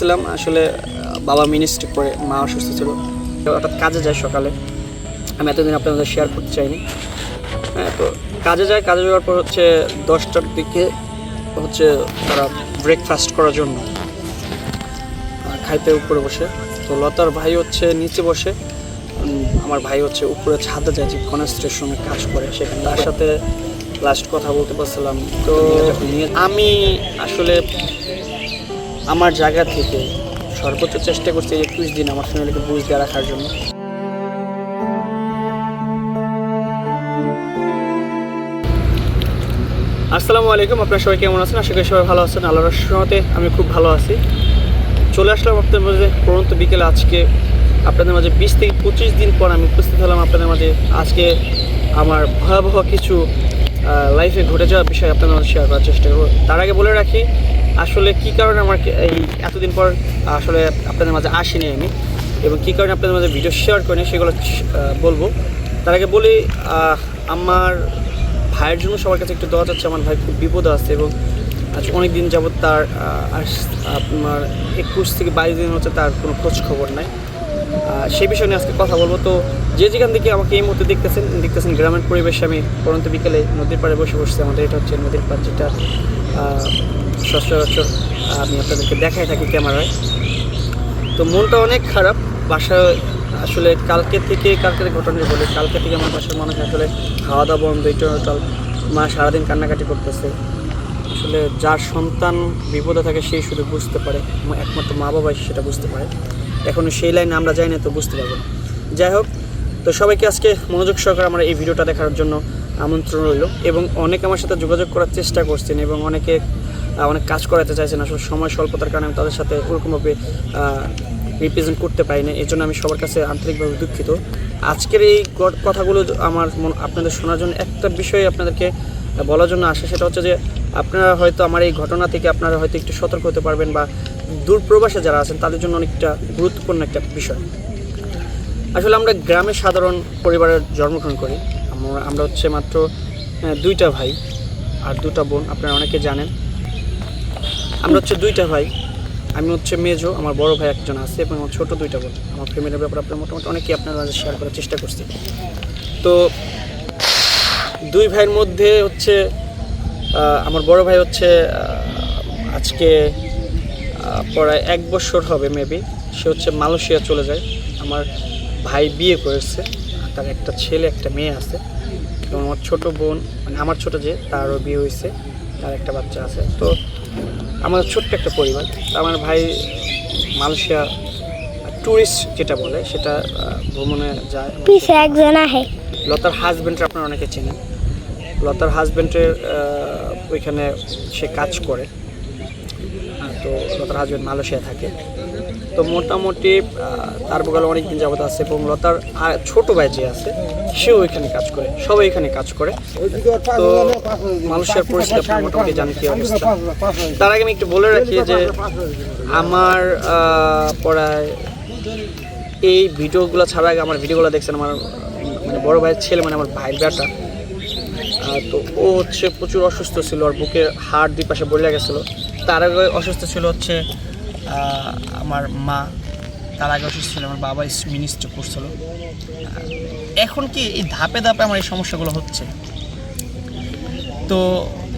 ছিলাম আসলে বাবা মিনিস্ট্রি করে মা অসুস্থ ছিল। হঠাৎ কাজে যায় সকালে। আমি এতদিন আপনাদের শেয়ার করতে চাইনি। হ্যাঁ তো কাজে যায়, কাজে যাওয়ার পর হচ্ছে দশটার দিকে হচ্ছে তারা ব্রেকফাস্ট করার জন্য খাইতে উপরে বসে। তো লতার ভাই হচ্ছে নিচে বসে। আমার ভাই হচ্ছে উপরে ছাদে যায়, যে কনস্ট্রাকশনে কাজ করে। সেখানে তার সাথে লাস্ট কথা বলতে পারছিলাম। তো আমি আসলে আমার জায়গা থেকে সর্বোচ্চ চেষ্টা করছি একুশ দিন আমার ফ্যামিলিকে বুঝ দিয়ে রাখার জন্য। আসসালামু আলাইকুম, আপনারা সবাই কেমন আছেন? আশা করি সবাই ভালো আছেন। আল্লাহর রহমতে আমি খুব ভালো আছি। চলে আসলাম আপনাদের মাঝে পরন্ত বিকেলে আজকে। আপনাদের মাঝে বিশ থেকে পঁচিশ দিন পর আমি উপস্থিত হলাম আপনাদের মাঝে। আজকে আমার ভয়াবহ কিছু লাইফে ঘটে যাওয়া বিষয় আপনাদের মাঝে শেয়ার করার চেষ্টা করব। তার আগে বলে রাখি আসলে কি কারণে আমার এই এতদিন পর আসলে আপনাদের মাঝে আসিনি আমি এবং কী কারণে আপনাদের মাঝে ভিডিও শেয়ার করিনি সেগুলো বলব। তার আগে বলি আমার ভাইয়ের জন্য সবার কাছে একটু দেওয়া যাচ্ছে আমার ভাই খুব বিপদে আছে এবং আজ অনেক দিন যাবৎ তার আপনার একুশ থেকে বাইশ দিন হচ্ছে তার কোনো খোঁজ খবর নাই। সেই বিষয় নিয়ে আজকে কথা বলব। তো যে যেখান থেকে আমাকে এই মুহূর্তে দেখতেছেন দেখতেছেন গ্রামের পরিবেশে আমি পরন্ত বিকেলে নদীর পাড়ে বসে বসছি। আমাদের এটা হচ্ছে নদীর পাড় যেটা সচরাচর আমি আপনাদেরকে দেখাই থাকি ক্যামেরায়। তো মনটা অনেক খারাপ। বাসায় আসলে কালকে থেকে কালকে ঘটনা বলে, কালকে থেকে আমার বাসার মানুষ আসলে খাওয়া দাওয়া বন্ধ টোটাল মা সারাদিন কান্নাকাটি করতেছে। আসলে যার সন্তান বিপদে থাকে সেই শুধু বুঝতে পারে। একমাত্র মা বাবাই সেটা বুঝতে পারে। এখনও সেই লাইনে আমরা যাই না, তো বুঝতে পারব যাই হোক, তো সবাইকে আজকে মনোযোগ সহকারে আমরা এই ভিডিওটা দেখার জন্য আমন্ত্রণ রইল। এবং অনেকে আমার সাথে যোগাযোগ করার চেষ্টা করছেন এবং অনেকে অনেক কাজ করাতে চাইছেন। আসলে সময় স্বল্পতার কারণে আমি তাদের সাথে ওরকমভাবে রিপ্রেজেন্ট করতে পারি না এই জন্য আমি সবার কাছে আন্তরিকভাবে দুঃখিত। আজকের এই কথাগুলো আমার মন- আপনাদের শোনার জন্য একটা বিষয় আপনাদেরকে বলার জন্য আসে, সেটা হচ্ছে যে, আপনারা হয়তো আমার এই ঘটনা থেকে আপনারা হয়তো একটু সতর্ক হতে পারবেন বা দূর প্রবাসে যারা আছেন, তাদের জন্য অনেকটা গুরুত্বপূর্ণ একটা বিষয়। আসলে আমরা গ্রামে সাধারণ পরিবারের জন্মগ্রহণ করি। আমরা আমরা হচ্ছে মাত্র দুইটা ভাই আর দুটা বোন, আপনারা অনেকে জানেন। আমরা হচ্ছে দুইটা ভাই। আমি হচ্ছে মেজো, আমার বড় ভাই একজন আছে এবং আমার ছোটো দুইটা বোন। আমার ফ্যামিলির ব্যাপারে আপনার মোটামুটি অনেকেই আপনার মাঝে শেয়ার করার চেষ্টা করছি। তো দুই ভাইয়ের মধ্যে হচ্ছে আমার বড় ভাই হচ্ছে আজকে প্রায় এক বছর হবে মেবি সে হচ্ছে মালয়েশিয়া চলে যায়। আমার ভাই বিয়ে করেছে, তার একটা ছেলে, একটা মেয়ে আছে। এবং আমার ছোটো বোন মানে আমার ছোটো যে, তারও বিয়ে হয়েছে, তার একটা বাচ্চা আছে। তো আমার ছোট্ট একটা পরিবার। আমার ভাই মালয়েশিয়া ট্যুরিস্ট যেটা বলে সেটা ভ্রমণে যায়। লতার হাজব্যান্ডটা আপনারা অনেকে চেনেন। লতার হাজব্যান্ডের ওইখানে সে কাজ করে। তো লতার হাজব্যান্ড মালয়েশিয়া থাকে। তো মোটামুটি তার বগালে অনেক দিন যাবত আছে এবং লতার ছোট ভাই যে আছে, সেও এখানে কাজ করে, সবাই এখানে কাজ করে। তো মানুষের পরিস্থিতি আপনার মোটামুটি জানেন কি অবস্থা। তার আগে আমি একটু বলে রাখি যে আমার পড়ায় এই ভিডিওগুলো ছাড়া আগে আমার ভিডিওগুলো দেখছেন আমার মানে বড় ভাইয়ের ছেলে মানে আমার ভাই বেটা। তো ও হচ্ছে প্রচুর অসুস্থ ছিল আর বুকের হাড় দুই পাশে বলে গেছিল। তার আগে অসুস্থ ছিল হচ্ছে আমার মা তার আগে অসুস্থ ছিল আমার বাবা মিনিস্টার করছিল এখন কি এই ধাপে ধাপে আমার এই সমস্যাগুলো হচ্ছে? তো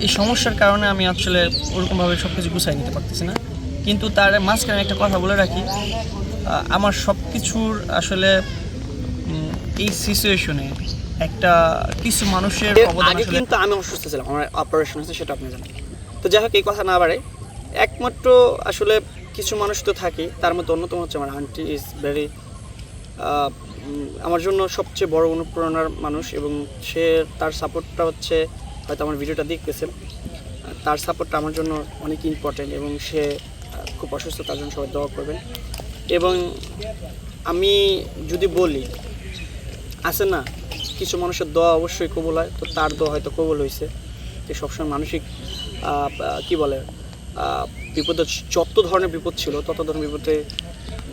এই সমস্যার কারণে আমি আসলে ওরকমভাবে সব কিছু গুছাই নিতে পারতেছি না। কিন্তু তার মাঝখানে আমি একটা কথা বলে রাখি আমার সব কিছুর আসলে এই সিচুয়েশনে একটা কিছু মানুষের আগে কিন্তু আমি অসুস্থ ছিলাম আমার অপারেশন হচ্ছে সেটা আপনি জানেন। তো যাই হোক এই কথা না বাড়ে একমাত্র আসলে কিছু মানুষ তো থাকে, তার মধ্যে অন্যতম হচ্ছে আমার আন্টি ইজ ভেরি আমার জন্য সবচেয়ে বড় অনুপ্রেরণার মানুষ এবং সে তার সাপোর্টটা হচ্ছে, হয়তো আমার ভিডিওটা দেখতেছেন তার সাপোর্টটা আমার জন্য অনেক ইম্পর্টেন্ট এবং সে খুব অসুস্থ, তার জন্য সবাই দোয়া করবেন। এবং আমি যদি বলি, আছে না, কিছু মানুষের দোয়া অবশ্যই কবুল হয়, তো তার দোয়া হয়তো কবুল হয়েছে সবসময় মানসিক কি বলে বিপদে যত ধরনের বিপদ ছিল, তত ধরনের বিপদে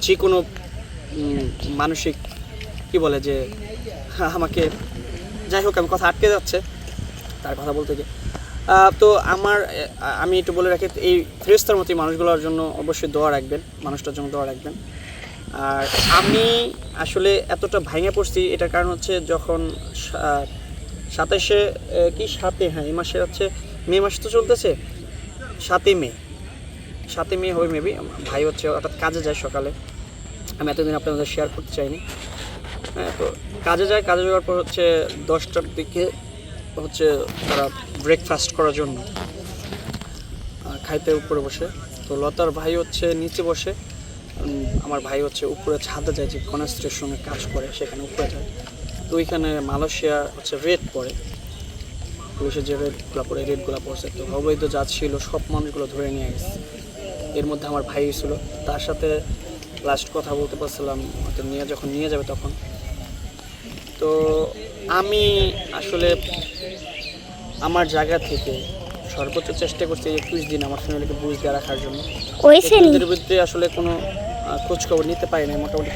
যে কোনো মানসিক কি বলে যে আমাকে, যাই হোক, আমি কথা আটকে যাচ্ছে তার কথা বলতে গিয়ে। তো আমার আমি একটু বলে রাখি, এই ফেরেস্তার মতো মানুষগুলোর জন্য অবশ্যই দোয়া রাখবেন, মানুষটার জন্য দোয়া রাখবেন। আর আমি আসলে এতটা ভাঙে পড়ছি, এটার কারণ হচ্ছে যখন সাতাশে কি সাতে? হ্যাঁ এই মাসে হচ্ছে মে মাস তো চলতেছে। সাতই মে। সাতই মে হবে মেবি ভাই হচ্ছে অর্থাৎ কাজে যায় সকালে। আমি এতদিন আপনাদের শেয়ার করতে চাইনি। হ্যাঁ তো কাজে যায়, কাজে যাওয়ার পর হচ্ছে দশটার দিকে হচ্ছে তারা ব্রেকফাস্ট করার জন্য খাইতে উপরে বসে। তো লতার ভাই হচ্ছে নিচে বসে। আমার ভাই হচ্ছে উপরে ছাদে যায়, যে কনস্ট্রাকশনে কাজ করে, সেখানে উপরে যায়। তো ওইখানে মালয়েশিয়া হচ্ছে রেড পড়ে। পুলিশের যে রেডগুলো পড়ে রেডগুলো পড়ছে তো অবৈধ যা ছিল সব মানুষগুলো ধরে নিয়ে গেছে। এর মধ্যে আমার ভাই ছিল। তার সাথে লাস্ট কথা বলতে পারছিলাম হয়তো নিয়ে যখন নিয়ে যাবে তখন। তো আমি আসলে আমার জায়গা থেকে সর্বোচ্চ চেষ্টা করছি একুশ দিন আমার ফ্যামিলিকে বুঝতে রাখার জন্য। বিরুদ্ধে আসলে কোনো খোঁজ খবর নিতে পারি না মোটামুটি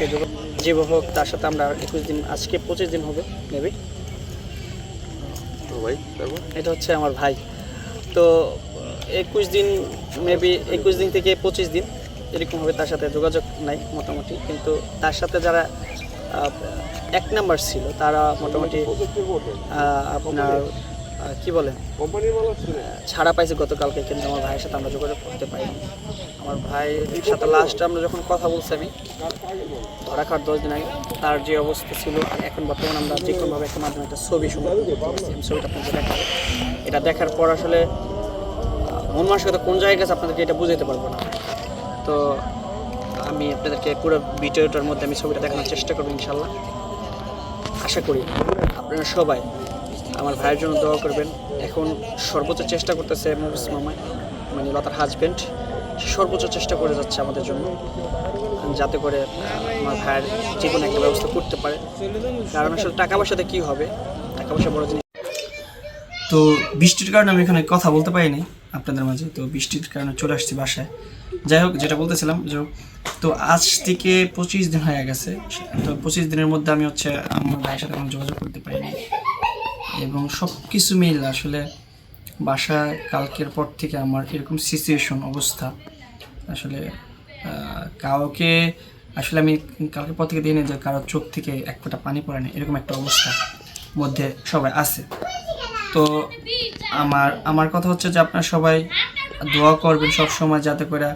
যে হোক তার সাথে আমরা একুশ দিন আজকে পঁচিশ দিন হবে মেবি ভাই তারপর এটা হচ্ছে আমার ভাই। তো একুশ দিন মেবি একুশ দিন থেকে পঁচিশ দিন এরকমভাবে তার সাথে যোগাযোগ নাই মোটামুটি। কিন্তু তার সাথে যারা এক নাম্বার ছিল তারা মোটামুটি আপনার কি বলে? কোম্পানির মাল ছাড়া পাইছে গতকালকে কিন্তু আমার ভাইয়ের সাথে আমরা যোগাযোগ করতে পারিনি। আমার ভাইয়ের সাথে লাস্ট আমরা যখন কথা বলছি আমি ধরা খাওয়ার দশ দিন আগে তার যে অবস্থা ছিল আর এখন বর্তমানে আমরা যে কোনোভাবে একটা মাধ্যমে একটা ছবি আমি ছবিটা আপনাকে দেখাবো। এটা দেখার পর আসলে মন মানসিকতা কোন জায়গায় গেছে আপনাদেরকে এটা বুঝাইতে পারব না। তো আমি আপনাদেরকে পুরো ভিডিওটার মধ্যে আমি ছবিটা দেখানোর চেষ্টা করব ইনশাল্লাহ আশা করি আপনারা সবাই আমার ভাইয়ের জন্য দোয়া করবেন। এখন সর্বোচ্চ চেষ্টা করতেছে মুভিস মামা মানে লতার হাজব্যান্ড সর্বোচ্চ চেষ্টা করে যাচ্ছে আমাদের জন্য, যাতে করে আমার ভাইয়ের জীবনে একটা ব্যবস্থা করতে পারে। কারণ আসলে টাকা পয়সাতে কী হবে? টাকা পয়সা বড় জিনিস। তো বৃষ্টির কারণে আমি এখানে কথা বলতে পারিনি আপনাদের মাঝে, তো বৃষ্টির কারণে চলে আসছি বাসায়। যাই হোক, যেটা বলতেছিলাম, যে তো আজ থেকে পঁচিশ দিন হয়ে গেছে, তো পঁচিশ দিনের মধ্যে আমি হচ্ছে আমার ভাইয়ের সাথে কোনো যোগাযোগ করতে পারিনি এবং সব কিছু মিল আসলে বাসায় কালকের পর থেকে আমার এরকম সিচুয়েশন অবস্থা। আসলে কাউকে, আসলে আমি কালকের পর থেকে দিই যে কারোর চোখ থেকে এক ফোঁটা পানি পড়ে না এরকম একটা অবস্থা মধ্যে সবাই আছে। তো আমার আমার কথা হচ্ছে যে আপনারা সবাই দোয়া করবেন সব সময় যাতে করে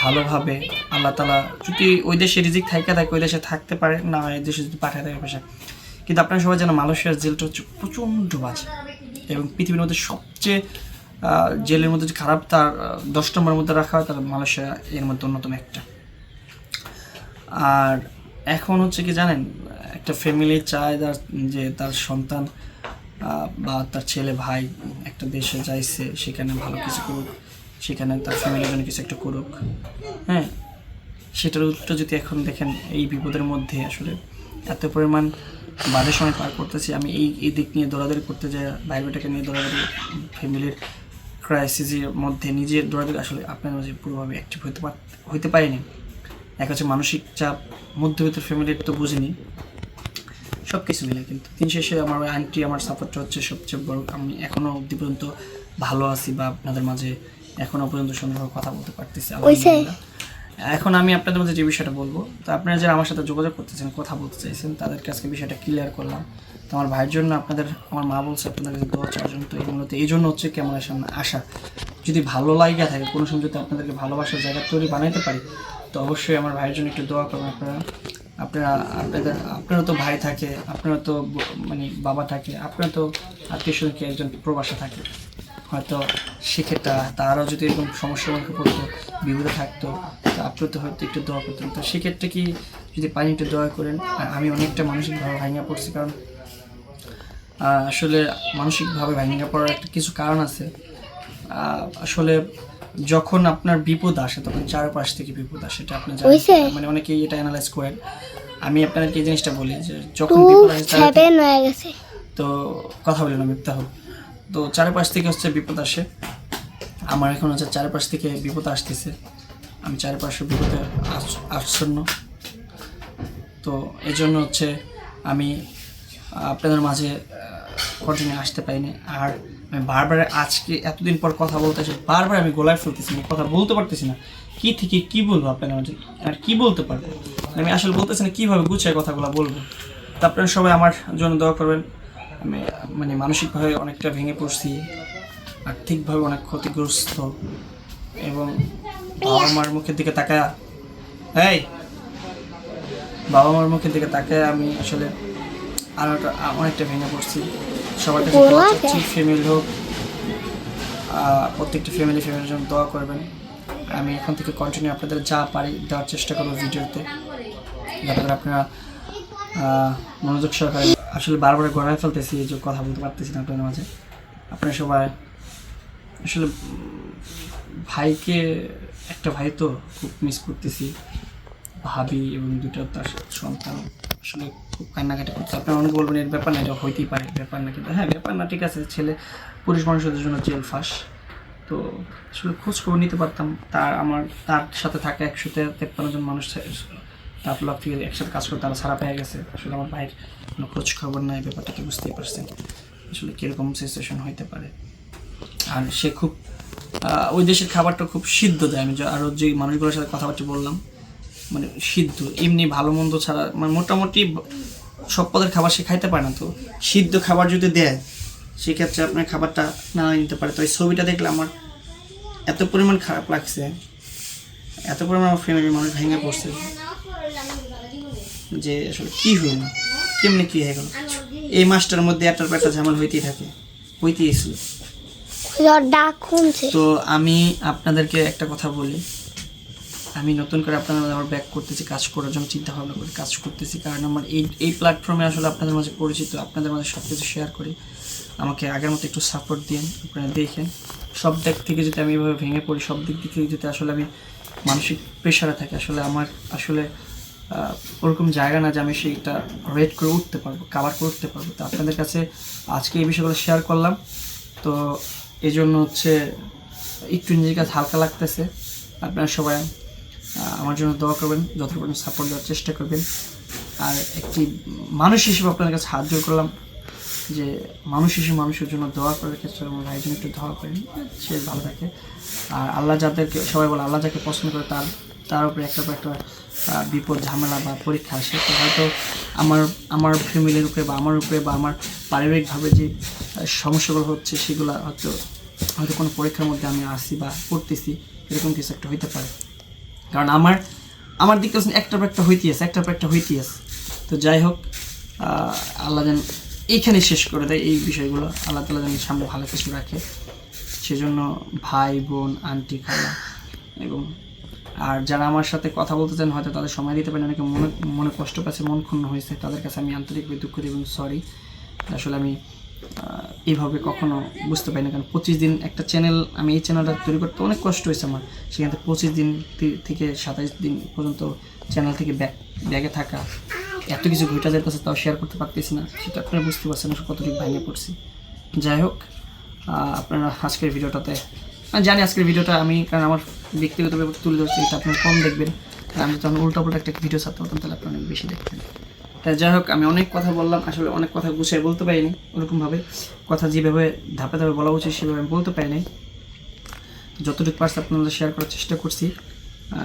ভালোভাবে আল্লাহ তালা যদি ওই দেশে রিজিক থাইকা থাকে, ওই দেশে থাকতে পারে, না হয় দেশে যদি পাঠায় থাকে পেশা কিন্তু আপনারা সবাই যেন মালয়েশিয়ার জেলটা হচ্ছে প্রচণ্ড বাজে। এবং পৃথিবীর মধ্যে সবচেয়ে জেলের মধ্যে যে খারাপ, তার দশ নম্বরের মধ্যে রাখা হয় তার মালয়েশিয়া এর মধ্যে অন্যতম একটা। আর এখন হচ্ছে কি জানেন, একটা ফ্যামিলি চায় তার, যে তার সন্তান বা তার ছেলে, ভাই, একটা দেশে যাইছে, সেখানে ভালো কিছু করুক, সেখানে তার ফ্যামিলির জন্য কিছু একটা করুক হ্যাঁ? সেটার উল্টো যদি এখন দেখেন, এই বিপদের মধ্যে আসলে এত পরিমাণ বাজে সময় পার করতেছি আমি এই এই দিক নিয়ে দৌড়াদৌড়ি করতে যাই বেটাকে নিয়ে দৌড়াদৌড়ি ফ্যামিলির ক্রাইসিসের মধ্যে নিজের দৌড়াদৌড়ি আসলে আপনার মাঝে পুরোভাবে অ্যাক্টিভ হতে হইতে পারিনি। এক হচ্ছে মানসিক চাপ মধ্যবিত্ত ফ্যামিলির তো বুঝিনি। সব কিছু মিলে কিন্তু দিন শেষে আমার ওই আন্টি আমার সাপোর্টটা হচ্ছে সবচেয়ে বড়। আমি এখনও অবধি পর্যন্ত ভালো আছি বা আপনাদের মাঝে এখনও পর্যন্ত সুন্দরভাবে কথা বলতে পারতেছি আলহামদুলিল্লাহ। এখন আমি আপনাদের মধ্যে যে বিষয়টা বলব, তো আপনারা যারা আমার সাথে যোগাযোগ করতেছেন, কথা বলতে চাইছেন, তাদেরকে আজকে বিষয়টা ক্লিয়ার করলাম। তো আমার ভাইয়ের জন্য আপনাদের, আমার মা বলছে আপনাদের কাছে জন্য তো এই মূলত এই জন্য হচ্ছে ক্যামেরার সামনে আসা যদি ভালো লাগা থাকে, কোনো সময় যদি আপনাদেরকে ভালোবাসার জায়গা তৈরি বানাইতে পারি, তো অবশ্যই আমার ভাইয়ের জন্য একটু দোয়া করবেন আপনারা। আপনারা, আপনাদের আপনারও তো ভাই থাকে আপনারও তো মানে বাবা থাকে, আপনার তো আত্মীয় স্বজনকে একজন প্রবাসে থাকে। হয়তো সেক্ষেত্রে তারাও যদি এরকম সমস্যার মুখে পড়তো বিপদে থাকতো তো হয়তো একটু দোয়া করতেন। তো সেক্ষেত্রে কি যদি পানি একটু দোয়া করেন আমি অনেকটা মানসিকভাবে ভাঙা পড়ছি কারণ আসলে মানসিকভাবে ভাঙা পড়ার একটা কিছু কারণ আছে। আহ, আসলে যখন আপনার বিপদ আসে তখন চারপাশ থেকে বিপদ আসে এটা আপনি জানেন। মানে অনেকেই এটা অ্যানালাইজ করেন। আমি আপনাদেরকে এই জিনিসটা বলি যে যখন বিপদ আসে তো কথা বলি না মিথ্যা হোক। তো চারপাশ থেকে হচ্ছে বিপদ আসে। আমার এখন হচ্ছে চারপাশ থেকে বিপদ আসতেছে। আমি চারপাশে বিপদে আস- আচ্ছন্ন। তো এই জন্য হচ্ছে আমি আপনাদের মাঝে কন্টিনিউ আসতে পারিনি। আর আমি বারবার আজকে এতদিন পর কথা বলতে এসে বারবার আমি গোলায় ফেলতেছি আমি কথা বলতে পারতেছি না। কি থেকে কি বলব আপনাদের মাঝে? আর কি বলতে পারব? আমি আসলে বলতেছি না কীভাবে গুছিয়ে কথাগুলো বলব। তা আপনারা সবাই আমার জন্য দোয়া করবেন। আমি মানে মানসিকভাবে অনেকটা ভেঙে পড়ছি আর্থিকভাবে অনেক ক্ষতিগ্রস্ত এবং বাবা মার মুখের দিকে তাকায় এই বাবা মার মুখের দিকে তাকায় আমি আসলে আর অনেকটা ভেঙে পড়ছি। সবার কাছে দোয়া চাচ্ছি ফ্যামিলি হোক প্রত্যেকটা ফ্যামিলি ফ্যামিলির জন্য দোয়া করবেন। আমি এখন থেকে কন্টিনিউ আপনাদের যা পারি দেওয়ার চেষ্টা করব ভিডিওতে যাতে আপনারা মনোযোগ সহকারে আসলে বারবার গড়ায় ফেলতেছি, এই যে কথা বলতে পারতেছি না আপনাদের মাঝে। আপনারা সবাই, আসলে ভাইকে, একটা ভাই তো খুব মিস করতেছি। ভাবি এবং দুটো তার সন্তান আসলে খুব কান্নাকাটি করছে আপনারা অনেক বলবেন, এর ব্যাপার না, এটা হইতেই পারে, ব্যাপার না, কিন্তু হ্যাঁ ব্যাপার না, ঠিক আছে, ছেলে, পুরুষ মানুষদের জন্য জেল ফাঁস। তো আসলে খোঁজ খবর নিতে পারতাম। তার, আমার, তার সাথে থাকা একশোতে তেপ্পান্ন জন মানুষ তার ব্লক থেকে একসাথে কাজ করে তারা ছাড়া পেয়ে গেছে। আসলে আমার ভাইয়ের কোনো খোঁজ খবর নাই, ব্যাপারটা কি বুঝতেই পারছেন। আসলে কীরকম সিচুয়েশন হইতে পারে। আর সে খুব ওই দেশের খাবারটা খুব সিদ্ধ দেয়। আমি আরও যে মানুষগুলোর সাথে কথাবার্তা বললাম মানে সিদ্ধ, এমনি ভালো মন্দ ছাড়া মানে মোটামুটি সব পদের খাবার সে খাইতে পারে না তো। সিদ্ধ খাবার যদি দেয়, সেক্ষেত্রে আপনার খাবারটা না নিতে পারে। তো এই ছবিটা দেখলে আমার এত পরিমাণ খারাপ লাগছে। এত পরিমাণ আমার ফ্যামিলির মানুষ ভেঙে পড়ছে। যে আসলে কী হইল কেমনি কী হয়ে গেল? এই মাসটার মধ্যে একটার পর একটা ঝামেলা হইতেই থাকে হইতেই ছিল তো আমি আপনাদেরকে একটা কথা বলি। আমি নতুন করে আপনাদের মাঝে আমার ব্যাক করতেছি কাজ করার জন্য চিন্তা ভাবনা করে কাজ করতেছি। কারণ আমার এই এই প্ল্যাটফর্মে আসলে আপনাদের মাঝে পরিচিত আপনাদের মাঝে সব কিছু শেয়ার করি। আমাকে আগের মতো একটু সাপোর্ট দিন আপনারা দেখেন। সব দিক থেকে যদি আমি এভাবে ভেঙে পড়ি সব দিক থেকে যদি আসলে আমি মানসিক প্রেশারে থাকি, আসলে আমার, আসলে ওরকম জায়গা না যে আমি সেইটা রেড করে উঠতে পারব কাভার করে উঠতে পারব। তো আপনাদের কাছে আজকে এই বিষয়গুলো শেয়ার করলাম। তো এই জন্য হচ্ছে একটু নিজের কাছে হালকা লাগতেছে। আপনারা সবাই আমার জন্য দোয়া করবেন, যতটুকু সাপোর্ট দেওয়ার চেষ্টা করবেন। আর একটি মানুষ হিসেবে আপনাদের কাছে জোর করলাম। যে মানুষ হিসেবে মানুষের জন্য দোয়া করার ক্ষেত্রে আমার ভাইয়ের জন্য একটু দোয়া করেন সে ভালো থাকে। আর আল্লাহ যাদেরকে, সবাই বলে আল্লাহ যাকে পছন্দ করে তার তার উপরে একটা পর একটা বিপদ, ঝামেলা বা পরীক্ষা আসে। তো হয়তো আমার আমার ফ্যামিলির উপরে বা আমার উপরে বা আমার পারিবারিকভাবে যে সমস্যাগুলো হচ্ছে সেগুলো হয়তো হয়তো কোনো পরীক্ষার মধ্যে আমি আসি বা পড়তেছি, এরকম কিছু একটা হইতে পারে। কারণ আমার আমার দিক একটা পর একটা হইতে আছে, একটা পর একটা হইতে আছে। তো যাই হোক আল্লাহ যেন এইখানে শেষ করে দেয় এই বিষয়গুলো। আল্লাহ তালা যেন সামনে ভালো কিছু রাখে। সেজন্য ভাই, বোন, আন্টি, খালা এবং আর যারা আমার সাথে কথা বলতে চান, হয়তো তাদের সময় দিতে পারেন। অনেকে মনে মনে কষ্ট পাচ্ছে, মন ক্ষুণ্ণ হয়েছে। তাদের কাছে আমি আন্তরিকভাবে দুঃখ দিই এবং সরি আসলে আমি এইভাবে কখনো বুঝতে পারি না কারণ পঁচিশ দিন একটা চ্যানেল আমি এই চ্যানেলটা তৈরি করতে অনেক কষ্ট হয়েছে আমার। সেখান থেকে পঁচিশ দিন থেকে সাতাইশ দিন পর্যন্ত চ্যানেল থেকে ব্যাগ ব্যাগে থাকা। এত কিছু ঘুরটা যেতেছে তাও শেয়ার করতে পারতেছি না, সেটা আপনারা বুঝতে পারছেন না, কতটুকু ভেঙে পড়ছি। যাই হোক আপনারা আজকের ভিডিওটাতে, আমি জানি আজকের ভিডিওটা আমি, কারণ আমার ব্যক্তিগত ব্যাপার তুলে ধরছি, এটা আপনারা কম দেখবেন। আমি যখন উল্টা পাল্টা একটা ভিডিও ছাড়তে পারতাম, তাহলে আপনারা অনেক বেশি দেখতেন। তাই যাই হোক, আমি অনেক কথা বললাম, আসলে অনেক কথা গুছিয়ে বলতে পারিনি, ওরকমভাবে কথা যেভাবে ধাপে ধাপে বলা উচিত, সেভাবে আমি বলতে পারিনি। যতটুকু পারছি আপনাদের শেয়ার করার চেষ্টা করছি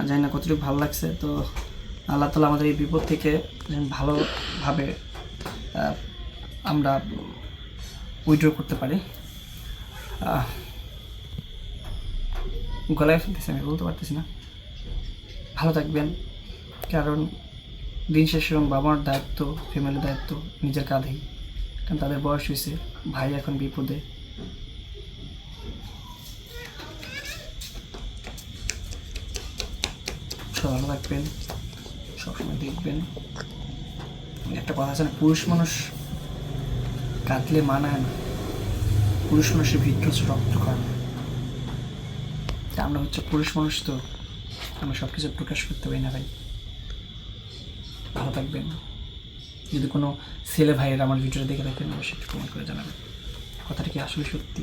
জানি না কতটুকু ভালো লাগছে, তো আল্লাহ তালা আমাদের এই বিপদ থেকে ভালোভাবে আমরা উইড্র করতে পারি। গলায় ফেলতেছি আমি, বলতে পারতেছি না। ভালো থাকবেন, কারণ দিন শেষে বাবার দায়িত্ব ফ্যামিলির দায়িত্ব নিজের কাঁধেই। কারণ তাদের বয়স হয়েছে, ভাই এখন বিপদে। ভালো থাকবেন। সবসময় দেখবেন। একটা কথা আছে না, পুরুষ মানুষ কাঁদলে মানায় না। পুরুষ মানুষের ভিতর হচ্ছে রক্ত করে না তা আমরা হচ্ছে পুরুষ মানুষ তো, আমরা সব কিছু প্রকাশ করতে পারি না ভাই। ভালো থাকবেন। যদি কোনো ছেলে ভাইয়ের আমার ভিডিওটা দেখে থাকেন, অবশ্যই একটু কমেন্ট করে জানাবেন। কথাটা কি আসলে সত্যি?